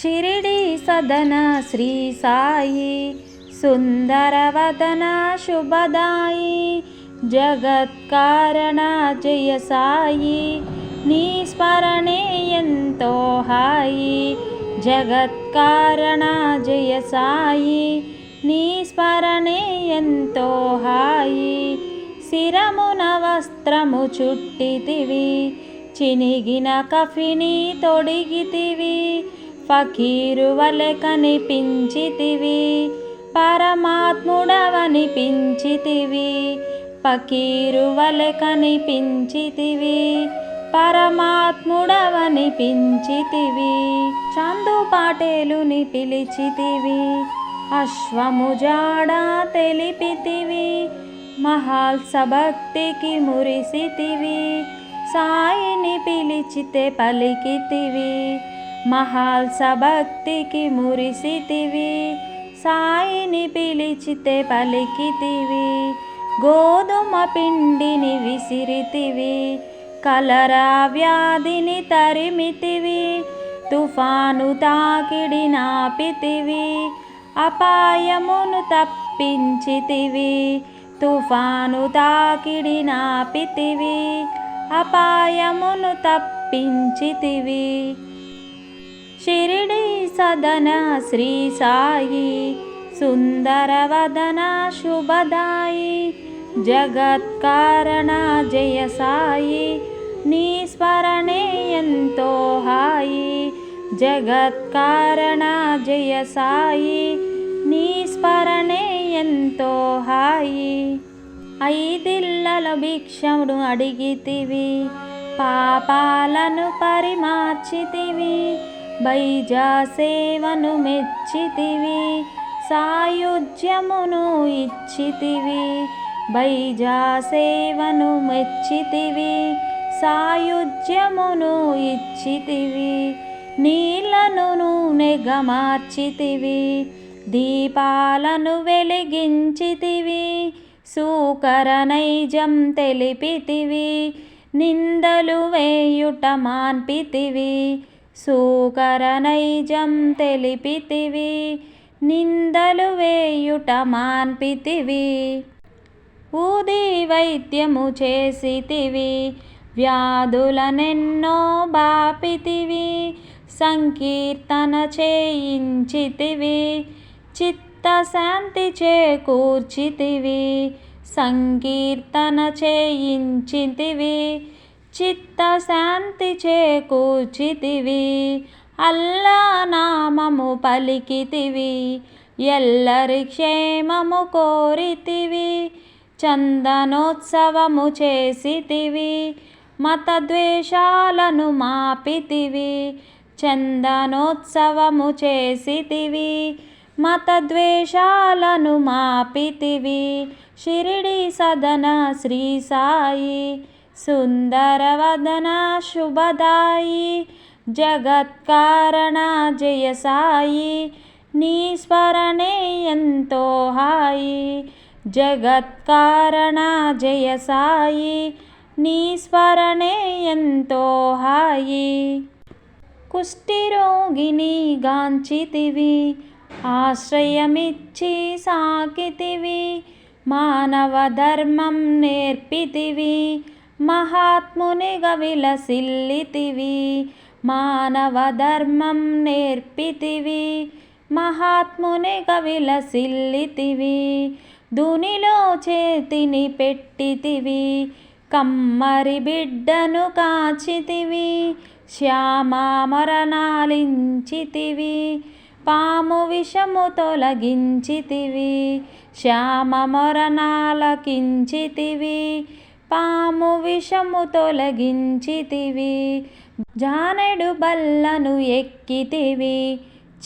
షిరిడి సదన శ్రీ సాయి సుందరవదన శుభదాయి జగత్కారణ జయ సాయి నీ స్మరణే ఎంతో హాయి జగత్కారణ జయ సాయి నీ స్మరణే ఎంతో హాయి శిరమున వస్త్రము చుట్టితివి చినిగిన కఫిని తొడిగితివి ఫకీరు వలె కనిపించితివి పరమాత్ముడవనిపించితివి ఫకీరు వలె కనిపించితివి పరమాత్ముడవనిపించితివి చందు పాటేలుని పిలిచితివి అశ్వముజాడ తెలిపితివి. మహాల్సభక్తికి మురిసితివి సాయిని పిలిచితే పలికితివి. మహాల్స భక్తికి మురిసితివి. సాయిని పిలిచితే పలికితివి. గోధుమ పిండిని విసిరితివి. కలరా వ్యాధిని తరిమితివి. తుఫాను తాకిడి నాపితివి. అపాయమును తప్పించితివి. తుఫాను తాకిడి నాపితివి. అపాయమును తప్పించితివి. షిరిడీ సదన శ్రీ సాయి. సుందరవదన శుభదాయి. జగత్కారణ జయ సాయి. నీ స్మరణే ఎంతో హాయి. జగత్కారణ జయ సాయి. నీ స్మరణే ఎంతో హాయి. ఐదిల్లల భిక్షముడు అడిగితివి. పాపాలను పరిమార్చితివి. సేవను మెచ్చితివి సాయుధ్యమును ఇచ్చితివి. బైజా సేవను మెచ్చితివి సాయుధ్యమును ఇచ్చితివి. నీళ్ళను నూనెగా మార్చితివి దీపాలను వెలిగించితివి. సూకర నైజం తెలిపితివి నిందలు వేయుట మాన్పితివి. సూకర నైజం తెలిపితివి నిందలు వేయుట మాన్పితివి. ఊది వైద్యము చేసితివి వ్యాధులనెన్నో బాపితివి సంకీర్తన చేయించితివి చిత్తశాంతి చేకూర్చితివి సంకీర్తన చేయించితివి చిత్తశాంతి చేకూర్చితివి. అల్లా నామము పలికితివి. ఎల్లరి క్షేమము కోరితివి. చందనోత్సవము చేసితివి. మతద్వేషాలను మాపితివి. చందనోత్సవము చేసితివి. మతద్వేషాలను మాపితివి. షిరిడి సదన శ్రీ సాయి. సుందరవదన శుభదాయి జగత్కారణ జయ సాయి నీ స్మరణే ఎంతో హాయి జగత్కారణ జయ సాయి నీ స్మరణే ఎంతో హాయి. కుష్ఠిరోగిని గాంచితివి ఆశ్రయమిచ్చి సాకితివి మానవ ధర్మం నేర్పితివి మహాత్మునిగ విలసిల్లితివి మానవ ధర్మం నేర్పితివి మహాత్మునిగ విలసిల్లితివి దునిలో చేతిని పెట్టితివి కమ్మరి బిడ్డను కాచితివి శ్యామా మరణాలించితివి పాము విషము తొలగించితివి శ్యామ మరణాలకించితివి పాము విషము తొలగించితివి. జానెడు బల్లను ఎక్కితివి.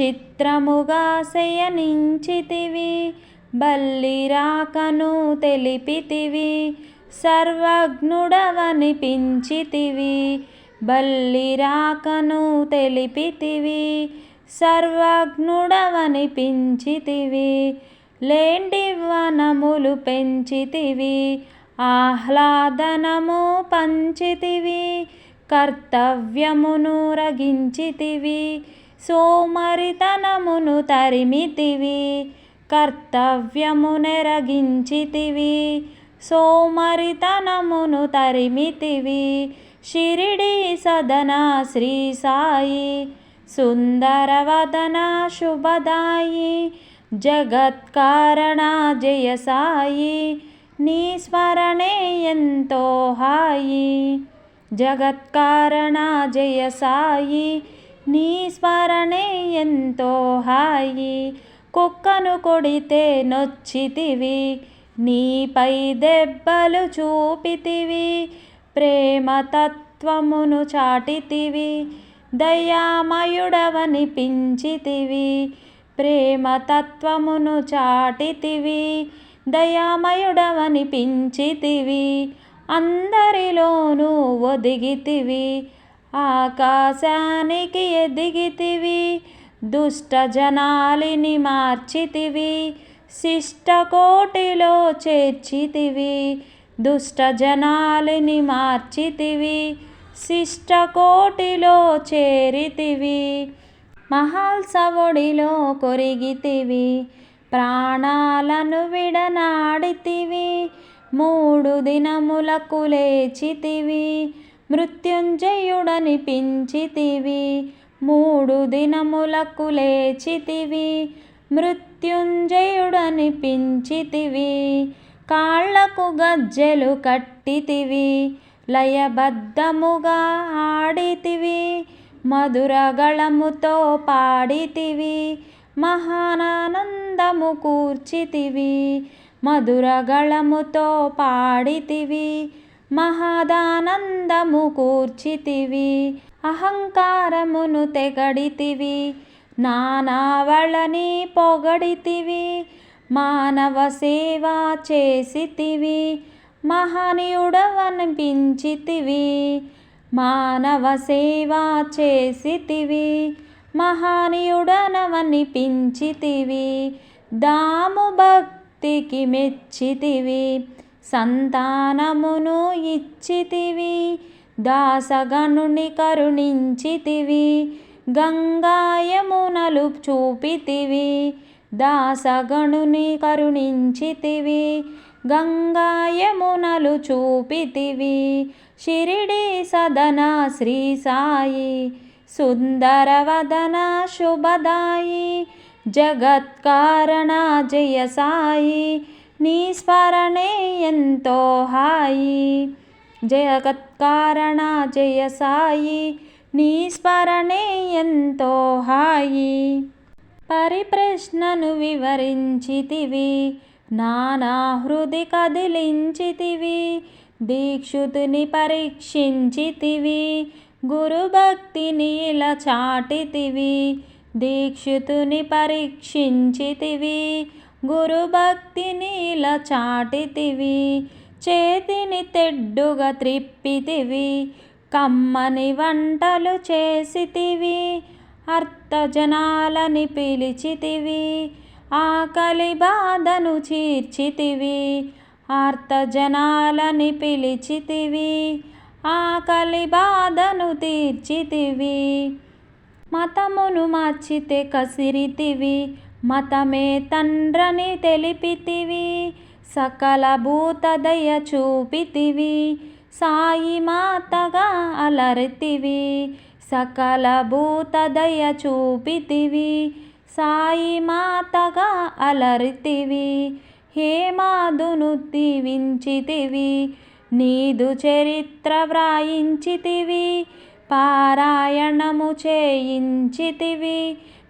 చిత్రముగా శయనించితివి. బల్లి రాకను తెలిపితివి. సర్వజ్ఞుడవనిపించితివి బల్లి రాకను తెలిపితివి. సర్వజ్ఞుడవనిపించితివి లేండి వనములు పెంచితివి. ఆహ్లాదనము పంచితివి కర్తవ్యమును రగించితివి సోమరితనమును తరిమితివి కర్తవ్యము నెరగించితివి సోమరితనమును తరిమితివి షిరిడి సదన శ్రీ సాయి సుందరవదన శుభదాయి జగత్కారణ జయ సాయి నీ స్మరణే ఎంతో హాయి. జగత్కారణ జయ సాయి నీ స్మరణే ఎంతో హాయి. కుక్కను కొడితే నొచ్చితివి. నీపై దెబ్బలు చూపితివి. ప్రేమతత్వమును చాటితివి. దయామయుడవని పించితివి. ప్రేమతత్వమును చాటితివి. దయామయుడవని పించితివి అందరిలోనూ ఒదిగితివి. ఆకాశానికి ఎదిగితివి. దుష్ట జనాలిని మార్చితివి. శిష్టకోటిలో చేర్చితివి. దుష్ట జనాలిని మార్చితివి. శిష్టకోటిలో చేరితివి. మహాల్సవుడిలో కొరిగితివి. ప్రాణాలను విడనాడితివి. మూడు దినములకు లేచితివి. మృత్యుంజయుడని పించితివి. మూడు దినములకు లేచితివి. మృత్యుంజయుడని పించితివి. కాళ్ళకు గజ్జెలు కట్టితివి. లయబద్ధముగా ఆడితివి. మధురగళముతో పాడితివి. మహానానందము కూర్చితివి మధురగళముతో పాడితివి మహదానందము కూర్చితివి అహంకారమును తెగడితివి నానావళని పొగడితివి మానవ సేవ చేసితివి మహనీయుడవనిపించితివి మానవ సేవ చేసితివి మహానీయుడనవనిపించితివి. దాము భక్తికి మెచ్చితివి. సంతానమును ఇచ్చితివి. దాసగణుని కరుణించితివి. గంగాయమునలు చూపితివి. దాసగణుని కరుణించితివి. గంగాయమునలు చూపితివి. షిరిడి సదన శ్రీ సాయి. సుందరవదన శుభదాయి జగత్కారణ జయ సాయి నీ స్మరణే ఎంతో హాయి. జగత్కారణ జయ సాయి నీ స్మరణే ఎంతో హాయి. పరిప్రశ్నను వివరించితివి నానా హృది కదిలించితివి దీక్షుతుని పరీక్షించితివి గురుభక్తిని ఇలా చాటితివి దీక్షితుని పరీక్షించితివి. గురుభక్తిని ఇలా చాటితివి చేతిని తెడ్డుగా త్రిప్పితివి. కమ్మని వంటలు చేసితివి అర్థజనాలని పిలిచితివి. ఆకలి బాధను చీర్చితివి ఆర్తజనాలని పిలిచితివి. ఆకలి బాధను తీర్చితివి. మతమును మార్చితే కసిరితివి. మతమే తండ్రని తెలిపితివి. సకల భూతదయ చూపితివి. సాయి మాతగా అలరితివి. సకల భూతదయ చూపితివి. సాయి మాతగా అలరితివి. హేమాదును దీవించితివి. నీదు చరిత్ర వ్రాయించితివి పారాయణము చేయించితివి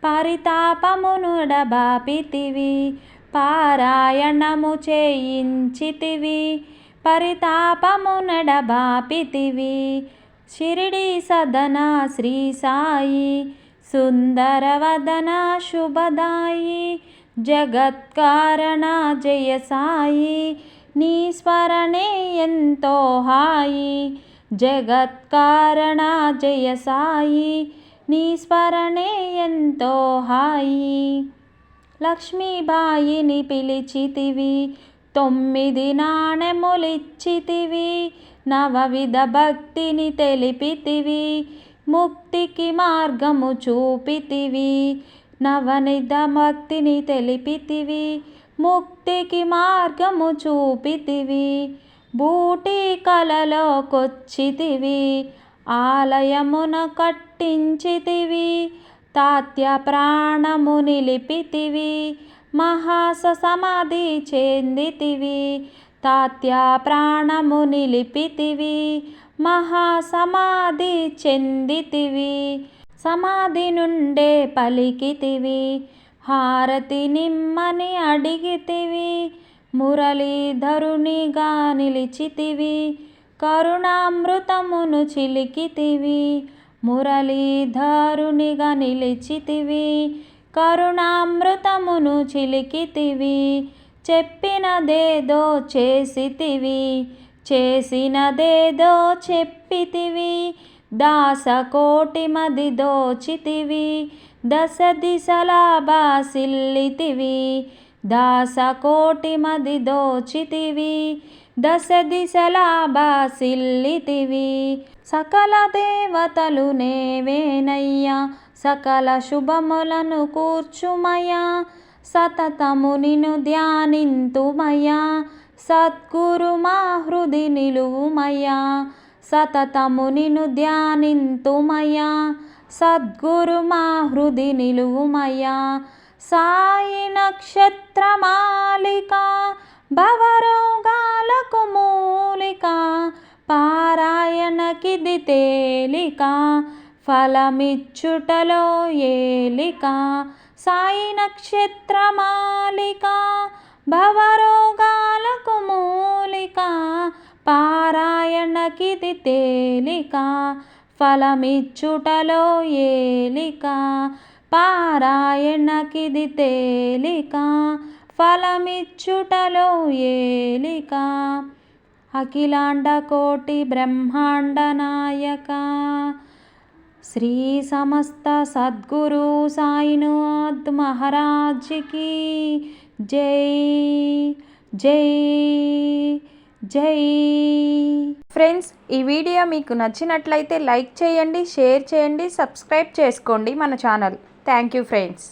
పరితాపమునుడబాపితివి పారాయణము చేయించితివి పరితాపమునడబాపితివి షిరిడి సదన శ్రీ సాయి సుందరవదన శుభదాయి జగత్కారణ జయ సాయి నీ స్మరణే ఎంతో హాయి. జగత్కారణ జయ సాయి. నీ స్మరణే ఎంతో హాయి. లక్ష్మీబాయిని పిలిచితివి. తొమ్మిది నాణెములిచ్చితివి. నవవిధ భక్తిని తెలిపితివి. ముక్తికి మార్గము చూపితివి. నవనిధ భక్తిని తెలిపితివి. ముక్తికి మార్గము చూపితివి. బూటి కలలో కొచ్చితివి ఆలయమున కట్టించితివి. తాత్య ప్రాణము నిలిపితివి. మహాస సమాధి చెందితివి. తాత్య ప్రాణము నిలిపితివి. మహాసమాధి చెందితివి. సమాధి నుండే పలికితివి. హారతి నిమ్మని అడిగితివి మురళీధరునిగా నిలిచితివి కరుణామృతమును చిలికితివి మురళీధరునిగా నిలిచితివి కరుణామృతమును చిలికితివి చెప్పినదేదో చేసితివి చేసినదేదో చెప్పితివి దాసకోటి మది దోచితివి దశ దిశలా బాసిల్లితివి. దాసకోటి మది దోచితివి. దశ దిశలా బాసిల్లితివి. సకల దేవతలు నేవేనయ్యా. సకల శుభములను కూర్చుమయా సతతము నిను ధ్యానింతుమయా సద్గురు మా హృది నిలువుమయ్యా. సతతము నిను ధ్యానింతుమయా సద్గురు మా హృది నిలువుమయ్యా. సాయి నక్షత్రమాలిక భవరోగాలకు మూలిక పారాయణకిది తేలిక ఫలమిచ్చుటలో ఏలిక. సాయి నక్షత్రమాలిక భవరోగాలకు మూలిక పారాయణకిది తేలిక ఫలమిచ్చుటలో ఏలిక పారాయణకిది తేలిక ఫలమిచ్చుటలో ఏలిక. అఖిలాండ కోటి బ్రహ్మాండ నాయక శ్రీ సమస్త సద్గురు సాయినాథ్ మహారాజ్కి జై జై. జై. ఫ్రెండ్స్ ఈ వీడియో మీకు నచ్చినట్లయితే లైక్ చేయండి షేర్ చేయండి సబ్స్క్రైబ్ చేసుకోండి మన ఛానల్. Thank you friends